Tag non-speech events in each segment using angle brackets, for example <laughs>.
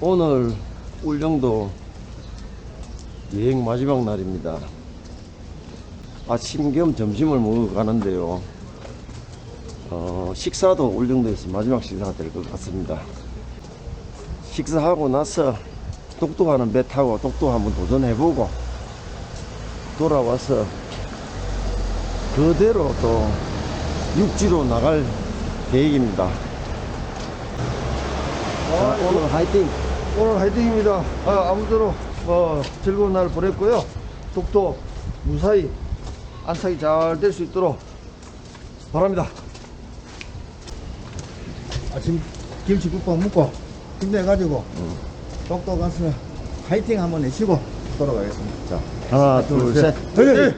아, 오늘 울릉도 여행 마지막 날입니다. 아침 겸 점심을 먹으러 가는데요. 어, 식사도 울릉도에서 마지막 식사가 될 것 같습니다. 식사하고 나서 똑똑하는 배 타고 똑똑 한번 도전해보고 돌아와서 그대로 또 육지로 나갈 계획입니다. 자, 오늘 화이팅! 오늘 화이팅입니다. 아, 아무쪼록 뭐 즐거운 날 보냈고요. 독도 무사히 안착이 잘될 수 있도록 바랍니다. 아침 김치국밥 먹고 힘내가지고 독도 가서 화이팅 한번 내시고 돌아가겠습니다. 자, 하나, 둘, 셋. 화이팅!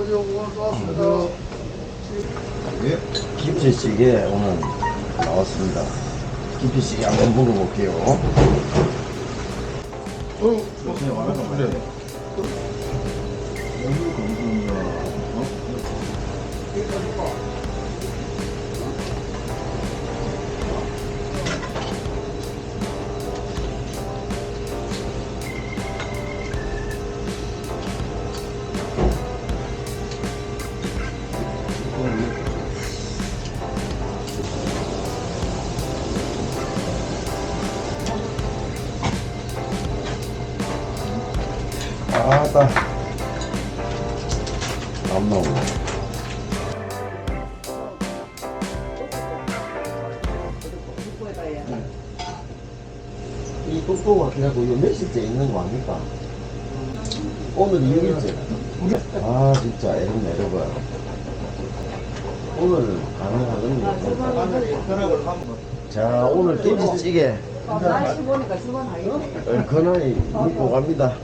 어제 오늘 좋았습니다. 김치찌개 오늘 나왔습니다. 김치찌개 한번 먹어볼게요. 어, 네, 완전 그래. 아따. 안 나오네. 이 똑똑가 그냥 이거 몇시째 있는 거 아닙니까? 오늘 6일째. 아, 진짜 애를 내려봐요. 오늘 가능하거든요. 자, 오늘 김치찌개. 날씨 보니까 주문 하겠네. 건하이 믿고 갑니다.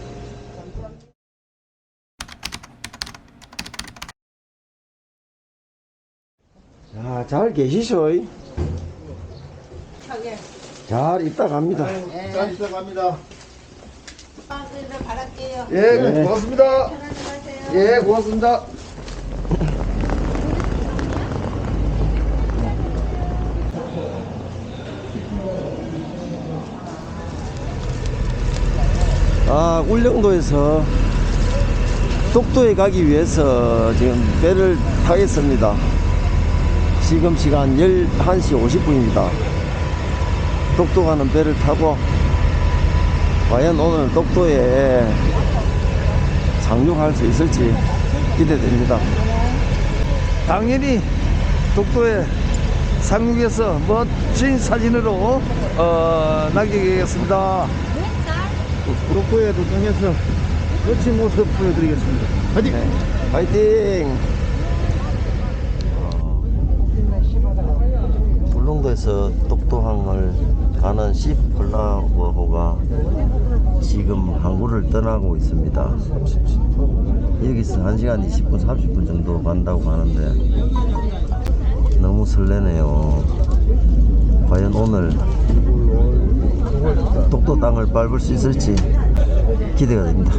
자, 잘 계시쇼? 저기, 잘 있다 갑니다. 자, 시작합니다. 빵들을 바랄게요. 예, 네. 고맙습니다. 편안히 가세요. 예, 고맙습니다. 아, 울릉도에서 독도에 가기 위해서 지금 배를 타겠습니다. 지금 시간 11시 50분입니다. 독도 가는 배를 타고 과연 오늘 독도에 상륙할 수 있을지 기대됩니다. 당연히 독도에 상륙해서 멋진 사진으로 어, 남기겠습니다. 독도에 도착해서 멋진 모습 보여드리겠습니다. 화이팅! 네, 파이팅! 울릉도에서 독도항을 가는 시플라워호가 지금 항구를 떠나고 있습니다. 여기서 1시간 20분, 30분 정도 간다고 하는데 너무 설레네요. 과연 오늘 독도 땅을 밟을 수 있을지 기대가 됩니다.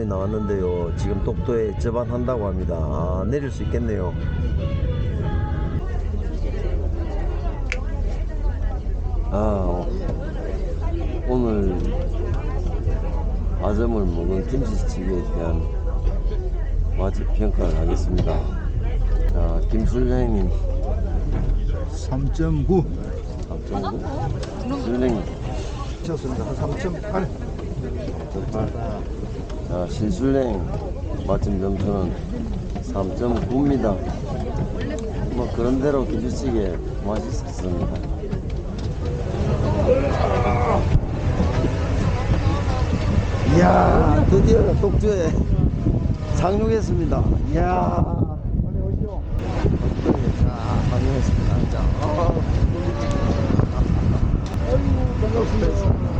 방송이 나왔는데요. 지금 독도에 접안한다고 합니다. 아, 내릴 수 있겠네요. 아, 오늘 아점을 먹은 김치찌개에 대한 맛집 평가를 하겠습니다. 자, 김술장님 3.9 3.9 술랭이 쳤습니다. 한 3.8. 자, 신술랭 맛집 점수는 3.9입니다. 뭐 그런 대로 김치찌개 맛있었습니다. 이야 드디어 독주에 상륙했습니다. 이야. 자 상륙했습니다. 자, 어. 반갑습니다.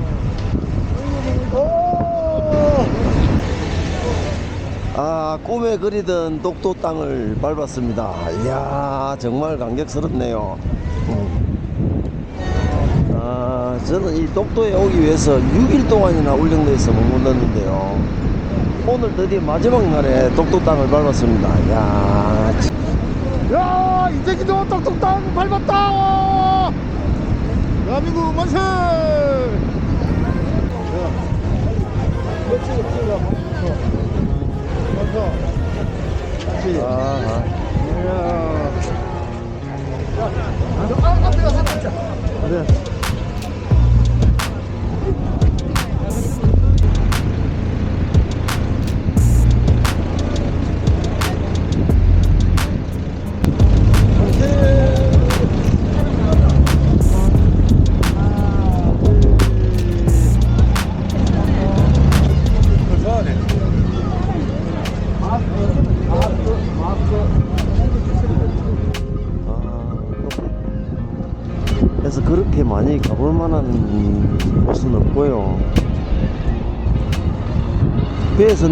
아 꿈에 그리던 독도 땅을 밟았습니다. 이야 정말 감격스럽네요. 음. 아 저는 이 독도에 오기 위해서 6일 동안이나 울릉도에서 머물렀는데요. 오늘 드디어 마지막 날에 독도 땅을 밟았습니다. 이야 야 이제기도 똑똑땅 밟았다 대한민국 만세 아, 그래. 그래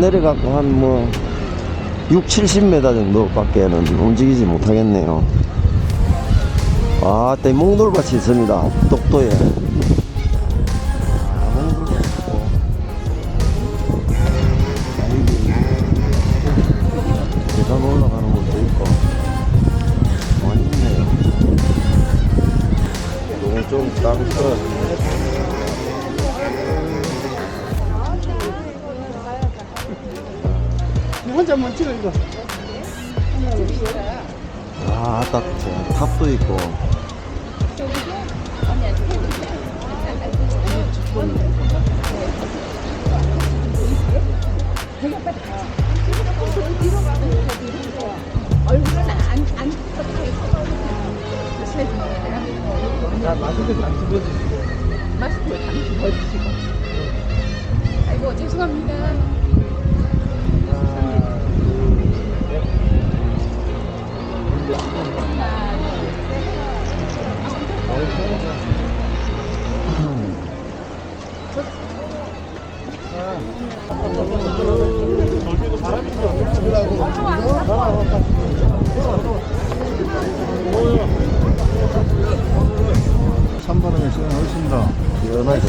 내려갖고 한 뭐 6, 70m 정도밖에는 움직이지 못하겠네요. 아, 때 몽돌밭이 있습니다. 독도에. 아, 딱, 저, 탑도 있고. 마스크 잠시 벗으시고. 아이고 죄송합니다. 산바람에 시원하겠습니다 시원하죠.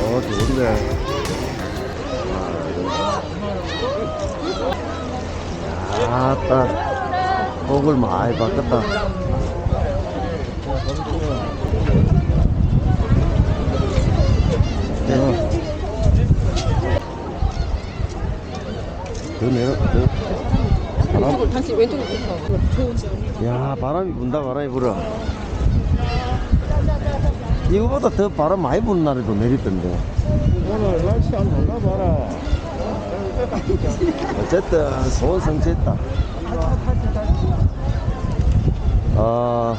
어, 좋은데. 아따, 곡을 많이 바꿨다. 네. 더 내려, 더. 바람, 다시 왼쪽으로 붙어. 야 바람이 분다 바람이 불어 이거보다 더 바람 많이 부는 날에도 내리던데 오늘 날씨 안 좋나 봐라 <laughs> 어쨌든 소원 성취했다 아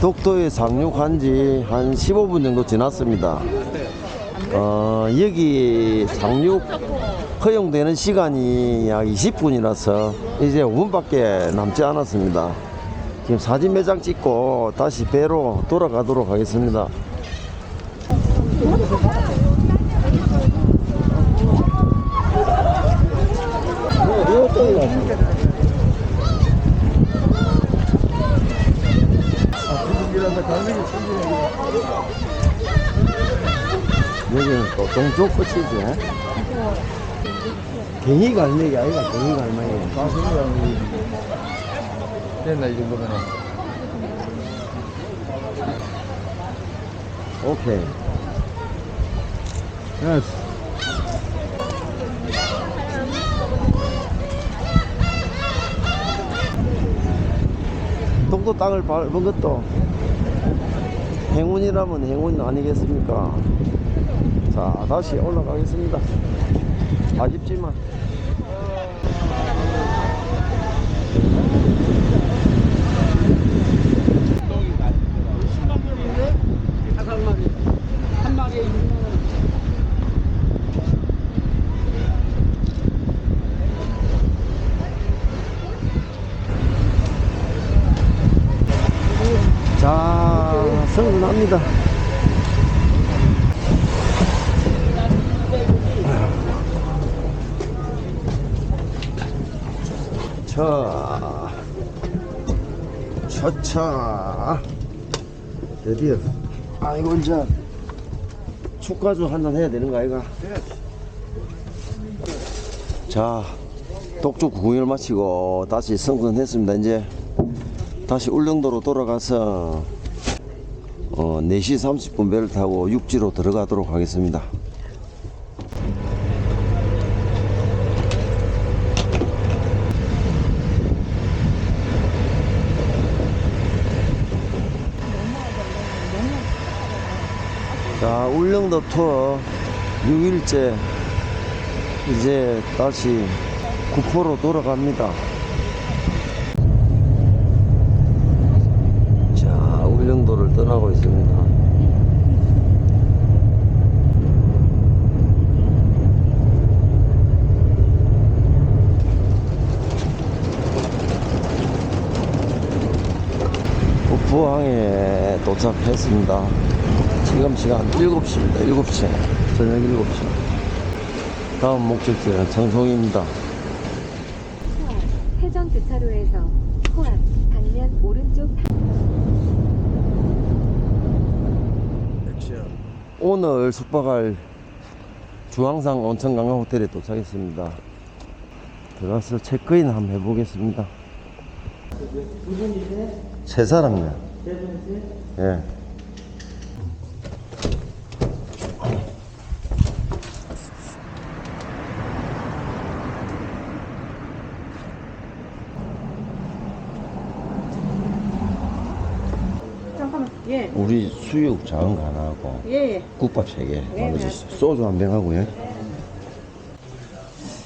독도에 상륙한 지 한 15분 정도 지났습니다 어, 여기 상륙 허용되는 시간이 약 20분이라서 이제 5분밖에 남지 않았습니다. 지금 사진 매장 찍고 다시 배로 돌아가도록 하겠습니다. 여기는 또 동쪽 끝이지. 갱이 갈매기 아이가 갱이 갈매기. 됐나 이 정도면 오케이. 예스 독도 땅을 밟은 것도 행운이라면 행운 아니겠습니까? 자, 자, 다시 올라가겠습니다. 아쉽지만. 성근합니다. 자, 차차. 드디어. 아이고, 이제 축가주 한잔 해야 되는 거 아이가? 자, 독주 구경을 마치고 다시 성근했습니다. 이제 다시 울릉도로 돌아가서 어, 4시 30분 배를 타고 육지로 들어가도록 하겠습니다. 자, 울릉도 투어 6일째 이제 다시 구포로 돌아갑니다. 자, 울릉도를 떠나고 있습니다. 부항에 도착했습니다. 지금 시간 7시입니다. 7시. 저녁 7시. 다음 목적지는 청송입니다. 해전 교차로에서 포항 방면 오른쪽 오늘 숙박할 주황산 온천관광 호텔에 도착했습니다. 들어가서 체크인 한번 해보겠습니다. 세 사람이요. 예. 잠깐만. 예. 우리 수육 작은 거 하나 하고 예, 예. 국밥 세 개. 네, 만들어주세요. 소주 한 병 하고요.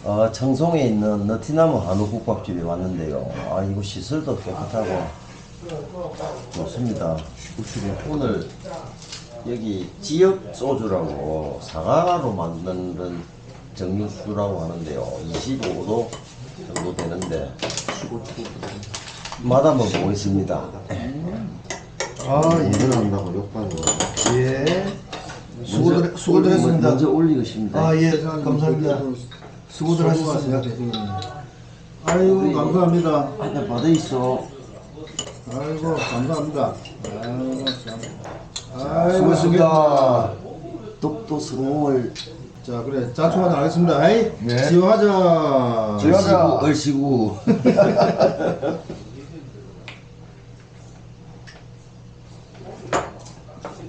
어, 청송에 있는 너티나무 한우 국밥집에 왔는데요. 아, 이거 시설도 깨끗하고 좋습니다. 오늘 여기 지역 소주라고 사과로 만드는 정육수라고 하는데요. 25도 정도 되는데 맛 한번 보겠습니다. 아, 운전한다고 욕하는 거. 예. 수고들, 수고들 했습니다. 먼저 올리겠습니다. 아, 예. 감사합니다. 수고들 하셨습니다. 아이고, 감사합니다. 한잔 받아 있어. 아이고, 감사합니다. 아이고, 참. 아이고, 수고했습니다. 독도 성공을 자, 그래. 자초 하나 하겠습니다. 아이, 지원하자. 얼씨구, 얼씨구. <laughs>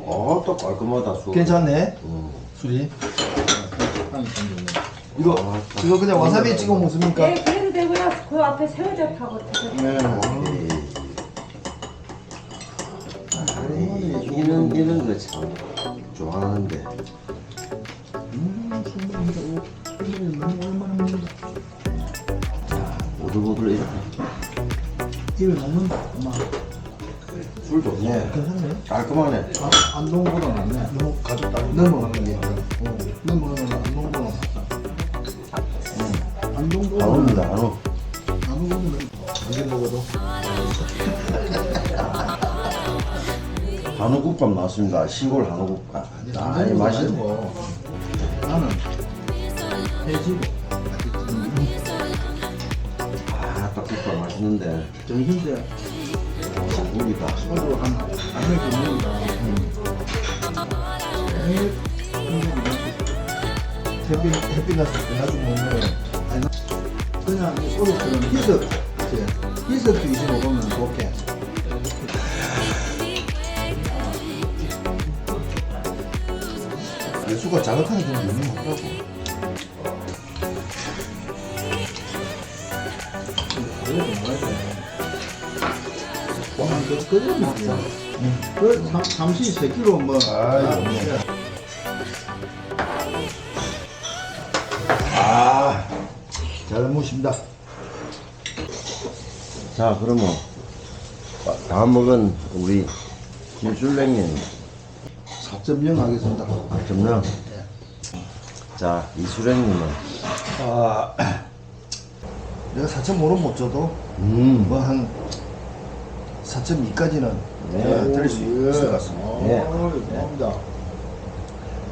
어, 또 깔끔하다, 수. 괜찮네. 술이. 이거, 이거 그냥 와사비 찍어 먹습니까? 예, 그래도 되고요. 그 앞에 새우젓 하고 드세요. 네. 아 이, 이런, 이런 거 참 좋아하는데. 오들오들 이렇게. 입에 넣는 엄마. 술 좋네. 괜찮네. 깔끔하네. 아, 안동보다 낫네. 너무 가볍다. 넘어가는 게. 어, 넘어가는 안동보다 낫다. 안동보다 한우입니다, 한우. 안동 한우국밥 나왔습니다. 시골 한우국밥. 아, 이 안동보다 맛이. 아니고 나는 해지고 아, 딱 국밥 맛있는데. 정신대 고기다. 소주 한한명 먹는다. 햇빛 햇빛 났을 때 나중에 먹는 아니 나- 그냥 이 소주처럼 희석 희석 뒤지 먹으면 좋게. 수가 자극하는 경우도 있는 것 같더라고. 그, 그대로 먹자. 그, 삼, 삼시 세끼로 뭐. 아이, 뭐. 아, 잘 모십니다. 자, 그러면 다음 먹은 우리 김술랭님 4.0 하겠습니다. 점령. 자, 이수랭님은 아, 내가 4.5는 못 줘도 음, 뭐 한 4.2까지는 네. 될수 있을 것 같습니다. 네. 고맙습니다.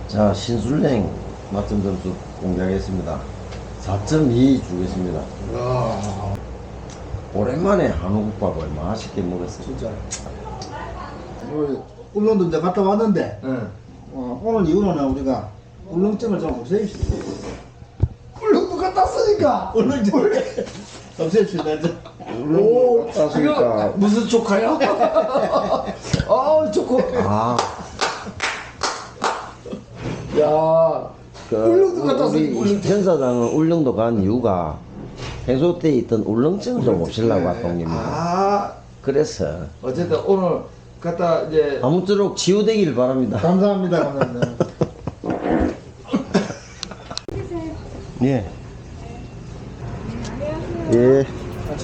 자, 신술랭 맛점 점수 공개하겠습니다. 4.2 주겠습니다. 아, 오랜만에 한우국밥을 맛있게 먹었어요. 진짜. 우리 울릉도 이제 갔다 왔는데 네. 어, 오늘 이후로는 우리가 울릉증을 좀 없애입시다. 울릉도 갔다 왔으니까 울릉증. <laughs> 울릉도 갔다 왔으니까. 이거 무슨 조카야? <laughs> <laughs> 아, 조카. 아, 야, 그 울릉도 갔다 우리 왔으니까 울릉. 현 사장은 울릉도 간 이유가 행소 때 있던 울릉증을 좀 없애려고 왔던 겁니다. 아, 그래서 어쨌든 오늘 갔다 이제 아무쪼록 치유되기를 바랍니다. 감사합니다, 감사합니다. <laughs> 예. 예. 아,